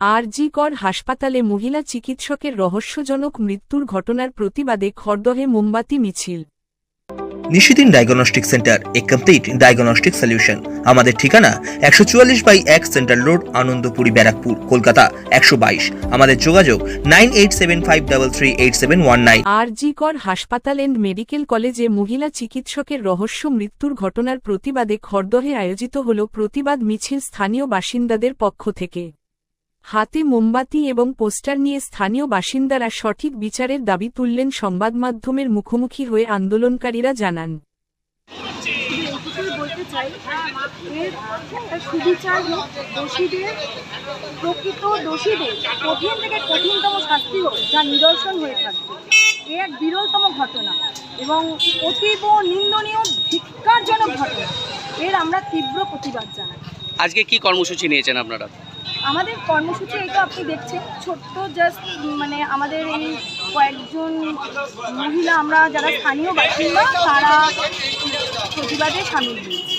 আরজি কর হাসপাতালে মহিলা চিকিৎসকের রহস্যজনক মৃত্যুর ঘটনার প্রতিবাদে খড়দহে মোমবাতি মিছিল। Nishidin diagnostic centre a complete diagnostic solution. আমাদের ঠিকানা একশো চুয়াল্লিশ বাই এক সেন্ট্রাল রোড আনন্দপুরি ব্যারাকপুর কলকাতা একশো বাইশ। আমাদের যোগাযোগ nine eight seven five double three eight seven one nine. RG Kar হাসপাতাল এন্ড মেডিকেল কলেজে মহিলা চিকিৎসকের রহস্য মৃত্যুর ঘটনার প্রতিবাদে খড়দহে আয়োজিত হল প্রতিবাদ মিছিল স্থানীয় বাসিন্দাদের পক্ষ থেকে। হাতে মোমবাতি এবং পোস্টার নিয়ে স্থানীয় বাসিন্দারা সঠিক বিচারের দাবি তুললেন সংবাদমাধ্যমের মুখোমুখি হয়ে আন্দোলনকারীরা জানান। আজকে কি কর্মসূচি নিয়েছেন আপনারা? আমাদের কর্মসূচি এই তো আপনি দেখছেন, ছোট্ট জাস্ট মানে আমাদের এই কয়েকজন মহিলা আমরা, যারা স্থানীয় বাসিন্দা, তারা প্রতিবাদে সামিল হয়েছি।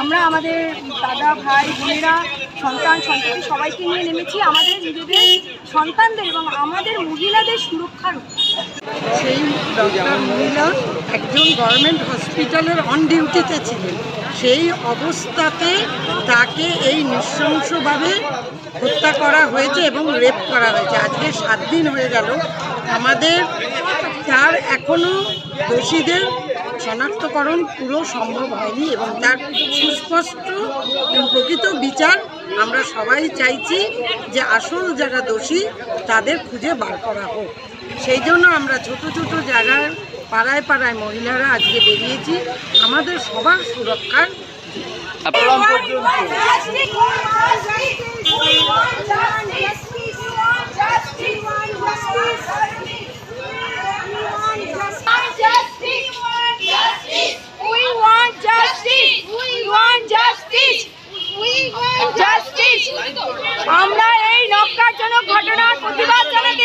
আমরা আমাদের দাদা, ভাই, বোনেরা, সন্তান সন্তান সবাইকে নিয়ে নেমেছি। আমাদের নিজেদের সন্তানদের এবং আমাদের মহিলাদের সুরক্ষার সেই মহিলা একজন গভর্নমেন্ট হসপিটালের অন ডিউটিতে ছিলেন। সেই অবস্থাতে তাকে এই নৃশংসভাবে হত্যা করা হয়েছে এবং রেপ করা হয়েছে। আজকে সাত দিন হয়ে গেল। আমাদের তার এখনও দোষীদের শনাক্তকরণ পুরো সম্ভব হয়নি এবং তার সুস্পষ্ট প্রকৃত বিচার আমরা সবাই চাইছি যে আসল যারা দোষী তাদের খুঁজে বার করা হোক। সেই জন্য আমরা ছোট ছোট জায়গায় পাড়ায় পাড়ায় মহিলারা আজকে বেরিয়েছি আমাদের সবার সুরক্ষার. আমরা এই নক্কারজনক ঘটনার প্রতিবাদ জানাতে